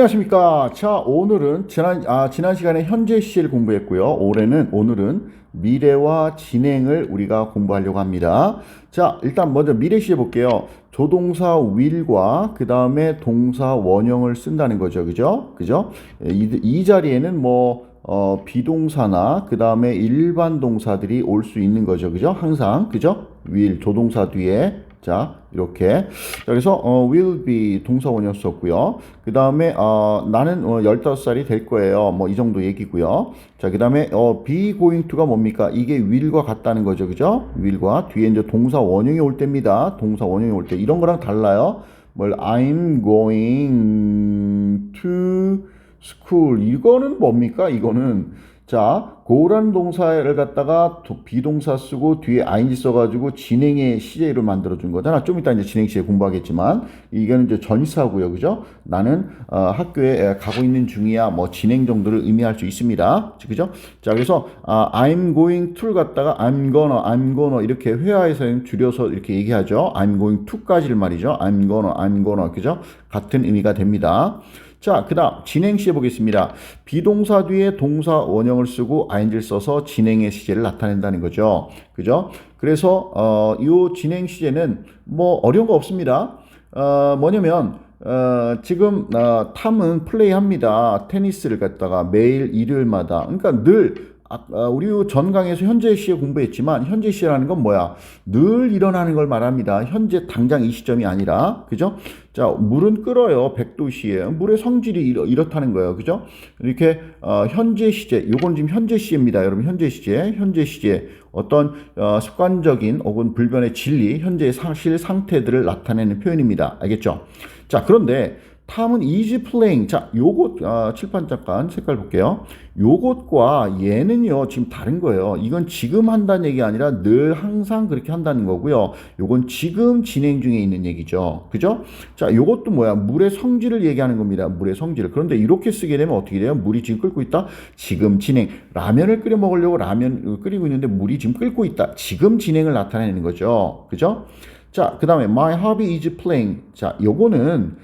안녕하십니까. 자, 오늘은 지난, 아, 지난 시간에 현재 시를 공부했고요. 올해는, 오늘은 미래와 진행을 우리가 공부하려고 합니다. 자, 일단 먼저 미래 시 해 볼게요. 조동사 will과 그 다음에 동사 원형을 쓴다는 거죠. 그죠? 그죠? 이, 이 자리에는 뭐, 어, 비동사나 그 다음에 일반 동사들이 올 수 있는 거죠. 그죠? 항상. 그죠? will, 조동사 뒤에. 자, 이렇게. 자, 그래서, 어, will be 동사 원형 썼고요. 그 다음에, 어, 나는 어, 15살이 될 거예요. 뭐, 이 정도 얘기고요. 자, 그 다음에, 어, be going to가 뭡니까? 이게 will과 같다는 거죠. 그죠? will과 뒤에 이제 동사 원형이 올 때입니다. 동사 원형이 올 때. 이런 거랑 달라요. 뭘, I'm going to school. 이거는 뭡니까? 이거는. 자, go라는 동사를 갖다가 도- 비동사 쓰고 뒤에 ing 써가지고 진행의 시제로 만들어준 거잖아. 좀 이따 이제 진행 시제 공부하겠지만, 이거는 이제 전치사고요. 그죠? 나는, 어, 학교에 에, 가고 있는 중이야. 뭐, 진행 정도를 의미할 수 있습니다. 그죠? 자, 그래서, 아, I'm going to를 갖다가 I'm gonna, I'm gonna 이렇게 회화에서는 줄여서 이렇게 얘기하죠. I'm going to까지를 말이죠. I'm gonna, I'm gonna. 그죠? 같은 의미가 됩니다. 자, 그 다음, 진행 시해 보겠습니다. 비동사 뒤에 동사 원형을 쓰고 ing를 써서 진행의 시제를 나타낸다는 거죠. 그죠? 그래서, 어, 이 진행 시제는 뭐 어려운 거 없습니다. 어, 뭐냐면, 어, 지금, 어, 탐은 플레이 합니다. 테니스를 갖다가 매일 일요일마다. 그러니까 늘, 아, 아, 우리 전 강에서 현재 시에 공부했지만 현재 시라는 건 뭐야? 늘 일어나는 걸 말합니다. 현재 당장 이 시점이 아니라 그죠? 자 물은 끓어요. 100도씨에 물의 성질이 이렇, 이렇 다는 거예요. 그죠? 이렇게 어, 현재 시제 요건 지금 현재 시제입니다. 여러분 현재 시제 현재 시제 어떤 어, 습관적인 혹은 불변의 진리 현재의 사실 상태들을 나타내는 표현입니다. 알겠죠? 자 그런데 탐은 easy playing. 자, 요것, 아, 칠판 잠깐 색깔 볼게요. 요것과 얘는요, 지금 다른 거예요. 이건 지금 한다는 얘기 아니라 늘 항상 그렇게 한다는 거고요. 요건 지금 진행 중에 있는 얘기죠. 그죠? 자, 요것도 뭐야? 물의 성질을 얘기하는 겁니다. 물의 성질을. 그런데 이렇게 쓰게 되면 어떻게 돼요? 물이 지금 끓고 있다? 지금 진행. 라면을 끓여 먹으려고 라면 끓이고 있는데 물이 지금 끓고 있다. 지금 진행을 나타내는 거죠. 그죠? 자, 그 다음에 my hobby is playing. 자, 요거는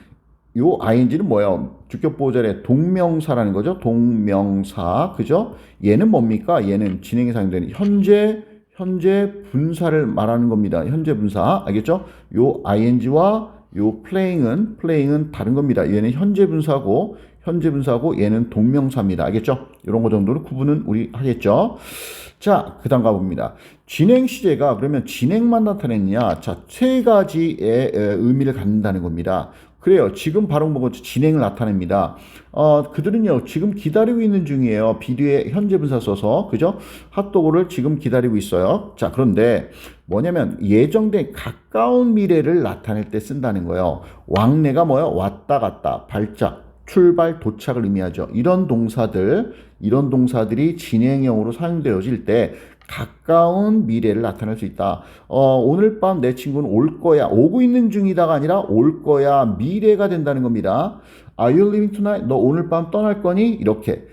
요 ing는 뭐예요? 주격 보절의 동명사라는 거죠. 동명사. 그죠? 얘는 뭡니까? 얘는 진행에 사용되는 현재 현재 분사를 말하는 겁니다. 현재 분사. 알겠죠? 요 ing와 요 playing은 playing은 다른 겁니다. 얘는 현재 분사고 현재 분사고 얘는 동명사입니다. 알겠죠? 이런 거 정도로 구분은 우리 하겠죠? 자, 그 다음 가봅니다. 진행 시제가 그러면 진행만 나타냈냐? 자, 세 가지의 에, 의미를 갖는다는 겁니다. 그래요. 지금 바로 뭐고 진행을 나타냅니다. 어, 그들은요, 지금 기다리고 있는 중이에요. 비디오에 현재 분사 써서, 그죠? 핫도그를 지금 기다리고 있어요. 자, 그런데 뭐냐면 예정된 가까운 미래를 나타낼 때 쓴다는 거예요. 왕래가 뭐예요? 왔다 갔다, 발작, 출발, 도착을 의미하죠. 이런 동사들, 이런 동사들이 진행형으로 사용되어질 때 가까운 미래를 나타낼 수 있다. 어, 오늘 밤 내 친구는 올 거야. 오고 있는 중이다가 아니라 올 거야. 미래가 된다는 겁니다. Are you leaving tonight? 너 오늘 밤 떠날 거니? 이렇게.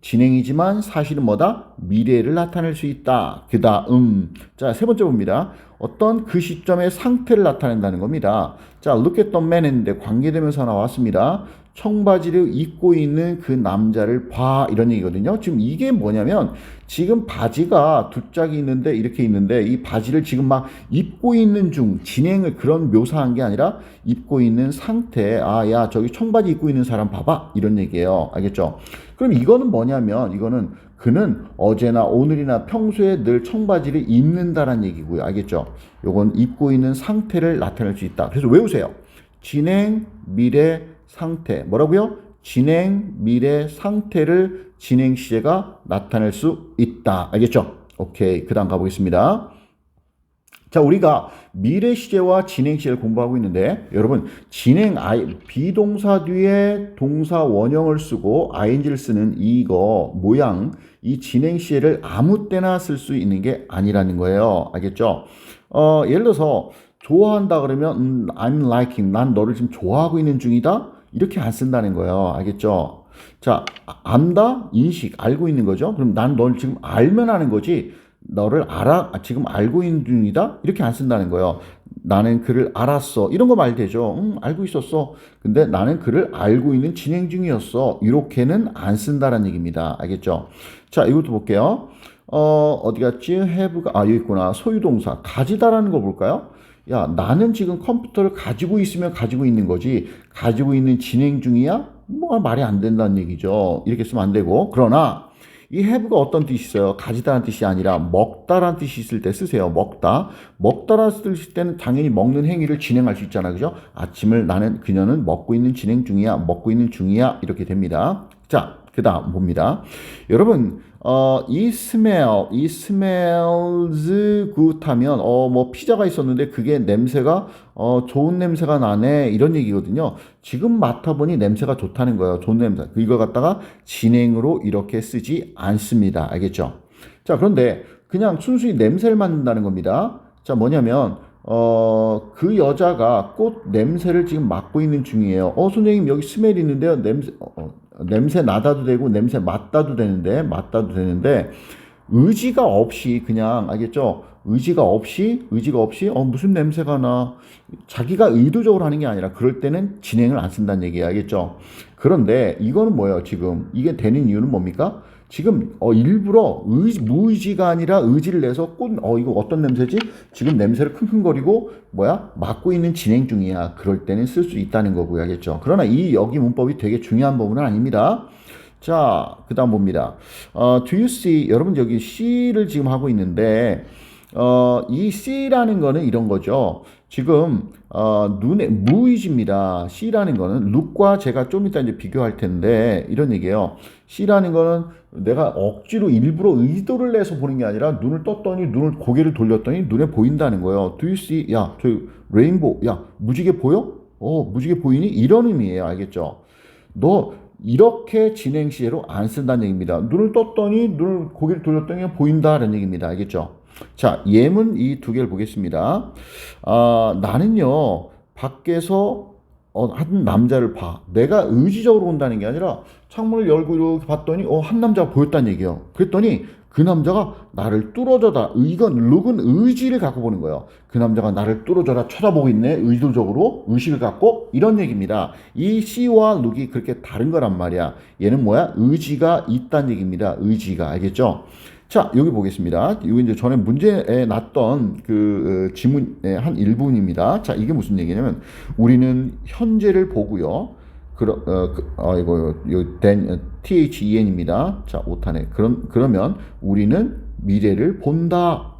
진행이지만 사실은 뭐다? 미래를 나타낼 수 있다. 그 다음. 자, 세 번째 봅니다. 어떤 그 시점의 상태를 나타낸다는 겁니다. 자, look at the man 했는데 관계되면서 나왔습니다. 청바지를 입고 있는 그 남자를 봐. 이런 얘기거든요. 지금 이게 뭐냐면 지금 바지가 두 짝이 있는데 이렇게 있는데 이 바지를 지금 막 입고 있는 중 진행을 그런 묘사한 게 아니라 입고 있는 상태. 아, 야, 저기 청바지 입고 있는 사람 봐봐. 이런 얘기예요. 알겠죠? 그럼 이거는 뭐냐면 이거는 그는 어제나 오늘이나 평소에 늘 청바지를 입는다라는 얘기고요. 알겠죠? 요건 입고 있는 상태를 나타낼 수 있다. 그래서 외우세요. 진행, 미래, 상태. 뭐라고요? 진행, 미래, 상태를 진행 시제가 나타낼 수 있다. 알겠죠? 오케이. 그 다음 가보겠습니다. 자, 우리가 미래 시제와 진행 시제를 공부하고 있는데, 여러분, 진행, I, 비동사 뒤에 동사 원형을 쓰고 ing를 쓰는 이거 모양, 이 진행 시제를 아무 때나 쓸 수 있는 게 아니라는 거예요. 알겠죠? 어, 예를 들어서, 좋아한다 그러면, 음, I'm liking, 난 너를 지금 좋아하고 있는 중이다? 이렇게 안 쓴다는 거예요. 알겠죠? 자, 아- 안다? 인식, 알고 있는 거죠? 그럼 난 널 지금 알면 하는 거지. 너를 알아 아, 지금 알고 있는 중이다 이렇게 안 쓴다는 거예요. 나는 그를 알았어 이런 거 말 되죠. 음, 알고 있었어. 근데 나는 그를 알고 있는 진행 중이었어. 이렇게는 안 쓴다는 얘기입니다. 알겠죠? 자 이것도 볼게요. 어 어디 갔지? have가 아 여기 있구나. 소유동사 가지다라는 거 볼까요? 야 나는 지금 컴퓨터를 가지고 있으면 가지고 있는 거지 가지고 있는 진행 중이야? 뭐 말이 안 된다는 얘기죠. 이렇게 쓰면 안 되고 그러나 이 have가 어떤 뜻이 있어요? 가지다라는 뜻이 아니라 먹다라는 뜻이 있을 때 쓰세요. 먹다. 먹다라는 뜻일 때는 당연히 먹는 행위를 진행할 수 있잖아요. 그죠? 아침을 나는 그녀는 먹고 있는 진행 중이야. 먹고 있는 중이야. 이렇게 됩니다. 자, 그 다음 봅니다. 여러분, 어, 이 smell, 이 smells good 하면, 어, 뭐, 피자가 있었는데 그게 냄새가, 어, 좋은 냄새가 나네. 이런 얘기거든요. 지금 맡아보니 냄새가 좋다는 거예요. 좋은 냄새. 이걸 갖다가 진행으로 이렇게 쓰지 않습니다. 알겠죠? 자, 그런데 그냥 순수히 냄새를 맡는다는 겁니다. 자, 뭐냐면, 어, 그 여자가 꽃 냄새를 지금 맡고 있는 중이에요. 어, 선생님, 여기 스멜 있는데요. 냄새, 어, 어, 냄새 나다도 되고, 냄새 맡다도 되는데, 맡다도 되는데, 의지가 없이 그냥, 알겠죠? 의지가 없이, 의지가 없이, 어, 무슨 냄새가 나. 자기가 의도적으로 하는 게 아니라, 그럴 때는 진행을 안 쓴다는 얘기예요. 알겠죠? 그런데 이거는 뭐예요, 지금? 이게 되는 이유는 뭡니까? 지금 어 일부러 의지, 무의지가 아니라 의지를 내서 꽃 어 이거 어떤 냄새지? 지금 냄새를 킁킁거리고 뭐야 맡고 있는 진행 중이야. 그럴 때는 쓸 수 있다는 거고요, 알겠죠? 그러나 이 여기 문법이 되게 중요한 부분은 아닙니다. 자, 그다음 봅니다. 어, do you see? 여러분 여기 C를 지금 하고 있는데 어, 이 C라는 거는 이런 거죠. 지금 어, 눈에 무의지입니다. C라는 거는 look과 제가 좀 이따 이제 비교할 텐데 이런 얘기예요. C라는 거는 내가 억지로 일부러 의도를 내서 보는 게 아니라 눈을 떴더니 눈을 고개를 돌렸더니 눈에 보인다는 거예요. Do you see? 야, 저 레인보우. 야, 무지개 보여? 어, 무지개 보이니? 이런 의미예요. 알겠죠? 너 이렇게 진행 시제로 안 쓴다는 얘기입니다. 눈을 떴더니 눈을 고개를 돌렸더니 보인다는 얘기입니다. 알겠죠? 자, 예문 이 두 개를 보겠습니다. 아, 나는요, 밖에서 어, 한 남자를 봐. 내가 의지적으로 본다는 게 아니라 창문을 열고 이렇게 봤더니 어, 한 남자가 보였다는 얘기예요. 그랬더니 그 남자가 나를 뚫어져다. 이건 룩은 의지를 갖고 보는 거예요. 그 남자가 나를 뚫어져다 쳐다보고 있네. 의도적으로 의식을 갖고 이런 얘기입니다. 이 C와 룩이 그렇게 다른 거란 말이야. 얘는 뭐야? 의지가 있다는 얘기입니다. 의지가 알겠죠? 자, 여기 보겠습니다. 이거 이제 전에 문제에 났던 그 어, 지문의 한 일부분입니다. 자, 이게 무슨 얘기냐면 우리는 현재를 보고요. 그러, 어, 그, 어, 이거, 요, then, THEN입니다. 자, 오타네. 그럼, 그러면 우리는 미래를 본다.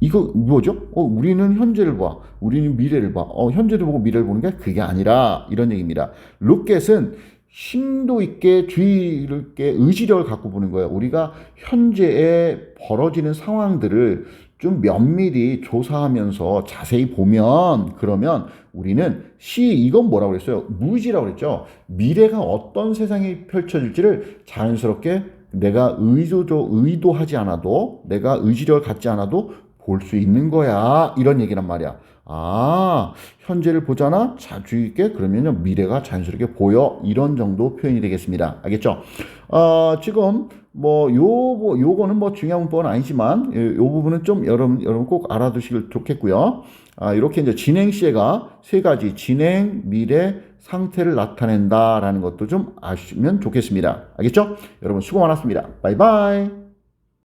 이거 뭐죠? 어, 우리는 현재를 봐. 우리는 미래를 봐. 어, 현재를 보고 미래를 보는 게 그게 아니라 이런 얘기입니다. 로켓은 심도 있게 주의 있게 의지력을 갖고 보는 거예요. 우리가 현재에 벌어지는 상황들을 좀 면밀히 조사하면서 자세히 보면 그러면 우리는 시 이건 뭐라고 그랬어요? 무의지라고 그랬죠. 미래가 어떤 세상이 펼쳐질지를 자연스럽게 내가 의도적 의도하지 않아도 내가 의지력을 갖지 않아도 볼 수 있는 거야. 이런 얘기란 말이야. 아, 현재를 보잖아? 자, 주의 있게 그러면요, 미래가 자연스럽게 보여. 이런 정도 표현이 되겠습니다. 알겠죠? 어, 지금, 뭐, 요, 요거는 뭐 중요한 문법은 아니지만, 요, 요 부분은 좀 여러분, 여러분 꼭 알아두시길 좋겠고요. 아, 이렇게 이제 진행 시에가 세 가지, 진행, 미래, 상태를 나타낸다라는 것도 좀 아시면 좋겠습니다. 알겠죠? 여러분 수고 많았습니다. 바이바이.